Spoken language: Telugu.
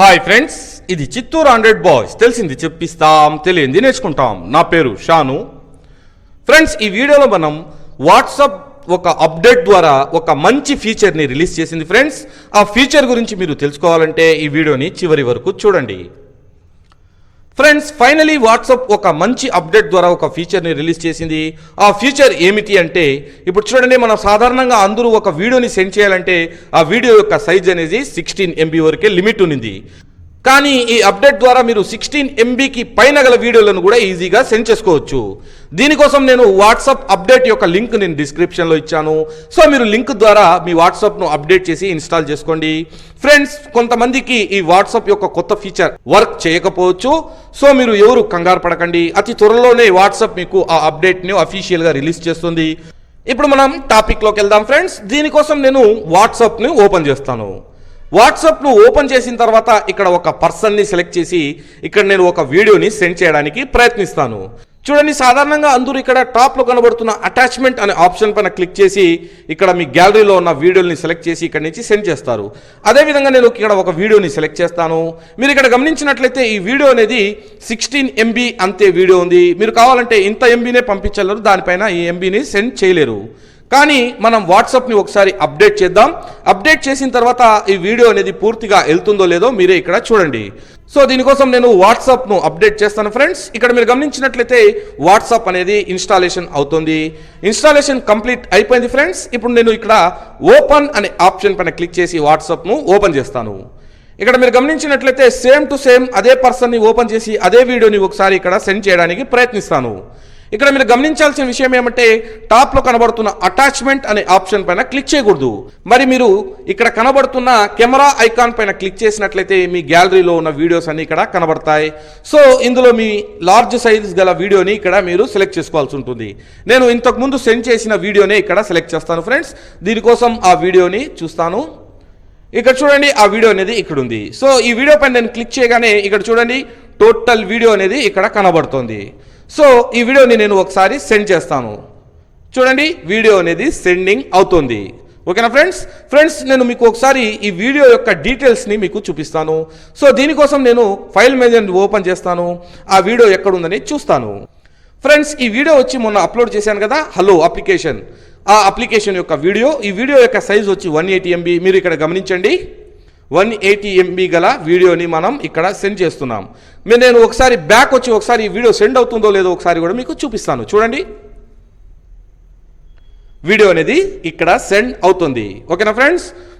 హాయ్ ఫ్రెండ్స్ ఇది చిత్తూరు హండ్రెడ్ బాయ్స్. తెలిసింది చెప్పిస్తాం తెలియంది నేర్చుకుంటాం. నా పేరు షాను. ఫ్రెండ్స్ ఈ వీడియోలో మనం వాట్సాప్ ఒక అప్డేట్ ద్వారా ఒక మంచి ఫీచర్ని రిలీజ్ చేసింది. ఫ్రెండ్స్ ఆ ఫీచర్ గురించి మీరు తెలుసుకోవాలంటే ఈ వీడియోని చివరి వరకు చూడండి. ఫ్రెండ్స్ ఫైనలీ వాట్సాప్ ఒక మంచి అప్డేట్ ద్వారా ఒక ఫీచర్ని రిలీజ్ చేసింది. ఆ ఫీచర్ ఏమిటి అంటే ఇప్పుడు చూడండి మనం సాధారణంగా అందరూ ఒక వీడియోని సెండ్ చేయాలంటే ఆ వీడియో యొక్క సైజ్ అనేది సిక్స్టీన్ ఎంబీ వరకే లిమిట్ ఉంది కానీ ఈ అప్డేట్ ద్వారా మీరు సిక్స్టీన్ ఎంబీకి పైన గల వీడియోలను కూడా ఈజీగా సెండ్ చేసుకోవచ్చు. దీనికోసం నేను వాట్సాప్ అప్డేట్ యొక్క లింక్ నేను డిస్క్రిప్షన్లో ఇచ్చాను. సో మీరు లింక్ ద్వారా మీ వాట్సాప్ను అప్డేట్ చేసి ఇన్స్టాల్ చేసుకోండి. ఫ్రెండ్స్ కొంతమందికి ఈ వాట్సాప్ యొక్క కొత్త ఫీచర్ వర్క్ చేయకపోవచ్చు. సో మీరు ఎవరు కంగారు పడకండి. అతి త్వరలోనే వాట్సాప్ మీకు ఆ అప్డేట్ని అఫీషియల్గా రిలీజ్ చేస్తుంది. ఇప్పుడు మనం టాపిక్లోకి వెళ్దాం ఫ్రెండ్స్. దీనికోసం నేను వాట్సాప్ని ఓపెన్ చేస్తాను. వాట్సాప్ను ఓపెన్ చేసిన తర్వాత ఇక్కడ ఒక పర్సన్ని సెలెక్ట్ చేసి ఇక్కడ నేను ఒక వీడియోని సెండ్ చేయడానికి ప్రయత్నిస్తాను. చూడండి సాధారణంగా అందరూ ఇక్కడ టాప్లో కనబడుతున్న అటాచ్మెంట్ అనే ఆప్షన్ పైన క్లిక్ చేసి ఇక్కడ మీ గ్యాలరీలో ఉన్న వీడియోని సెలెక్ట్ చేసి ఇక్కడ నుంచి సెండ్ చేస్తారు. అదేవిధంగా నేను ఇక్కడ ఒక వీడియోని సెలెక్ట్ చేస్తాను. మీరు ఇక్కడ గమనించినట్లయితే ఈ వీడియో అనేది సిక్స్టీన్ ఎంబీ అంతే వీడియో ఉంది. మీరు కావాలంటే ఇంత ఎంబీనే పంపించలేరు దానిపైన ఈ ఎంబీని సెండ్ చేయలేరు. కానీ మనం వాట్సాప్ని ఒకసారి అప్డేట్ చేద్దాం. అప్డేట్ చేసిన తర్వాత ఈ వీడియో అనేది పూర్తిగా వెళ్తుందో లేదో మీరే ఇక్కడ చూడండి. సో దీనికోసం నేను వాట్సాప్ను అప్డేట్ చేస్తాను ఫ్రెండ్స్. ఇక్కడ మీరు గమనించినట్లయితే వాట్సాప్ అనేది ఇన్స్టాలేషన్ అవుతుంది. ఇన్స్టాలేషన్ కంప్లీట్ అయిపోయింది ఫ్రెండ్స్. ఇప్పుడు నేను ఇక్కడ ఓపెన్ అనే ఆప్షన్ పైన క్లిక్ చేసి వాట్సాప్ను ఓపెన్ చేస్తాను. ఇక్కడ మీరు గమనించినట్లయితే సేమ్ టు సేమ్ అదే పర్సన్ని ఓపెన్ చేసి అదే వీడియోని ఒకసారి ఇక్కడ సెండ్ చేయడానికి ప్రయత్నిస్తాను. ఇక్కడ మీరు గమనించాల్సిన విషయం ఏమంటే టాప్లో కనబడుతున్న అటాచ్మెంట్ అనే ఆప్షన్ పైన క్లిక్ చేయకూడదు. మరి మీరు ఇక్కడ కనబడుతున్న కెమెరా ఐకాన్ పైన క్లిక్ చేసినట్లయితే మీ గ్యాలరీలో ఉన్న వీడియోస్ అన్ని ఇక్కడ కనబడతాయి. సో ఇందులో మీ లార్జ్ సైజ్ గల వీడియోని ఇక్కడ మీరు సెలెక్ట్ చేసుకోవాల్సి ఉంటుంది. నేను ఇంతకుముందు సెండ్ చేసిన వీడియోనే ఇక్కడ సెలెక్ట్ చేస్తాను ఫ్రెండ్స్. దీనికోసం ఆ వీడియోని చూస్తాను. ఇక్కడ చూడండి ఆ వీడియో అనేది ఇక్కడ ఉంది సో ఈ వీడియో పైన నేను క్లిక్ చేయగానే ఇక్కడ చూడండి టోటల్ వీడియో అనేది ఇక్కడ కనబడుతుంది. సో ఈ వీడియోని నేను ఒకసారి సెండ్ చేస్తాను. చూడండి వీడియో అనేది సెండింగ్ అవుతుంది. ఓకేనా ఫ్రెండ్స్? ఫ్రెండ్స్ నేను మీకు ఒకసారి ఈ వీడియో యొక్క డీటెయిల్స్ని మీకు చూపిస్తాను. సో దీనికోసం నేను ఫైల్ మేనేజర్ని ఓపెన్ చేస్తాను. ఆ వీడియో ఎక్కడుందని చూస్తాను. ఫ్రెండ్స్ ఈ వీడియో వచ్చి మొన్న అప్లోడ్ చేశాను కదా హలో అప్లికేషన్. ఆ అప్లికేషన్ యొక్క వీడియో ఈ వీడియో యొక్క సైజ్ వచ్చి వన్ ఎయిటీ ఎంబీ. మీరు ఇక్కడ గమనించండి. వన్ ఎయిటీ ఎంబీ గల వీడియోని మనం ఇక్కడ సెండ్ చేస్తున్నాం. మీరు నేను ఒకసారి బ్యాక్ వచ్చి ఒకసారి ఈ వీడియో సెండ్ అవుతుందో లేదో ఒకసారి కూడా మీకు చూపిస్తాను. చూడండి. వీడియో అనేది ఇక్కడ సెండ్ అవుతుంది. ఓకేనా ఫ్రెండ్స్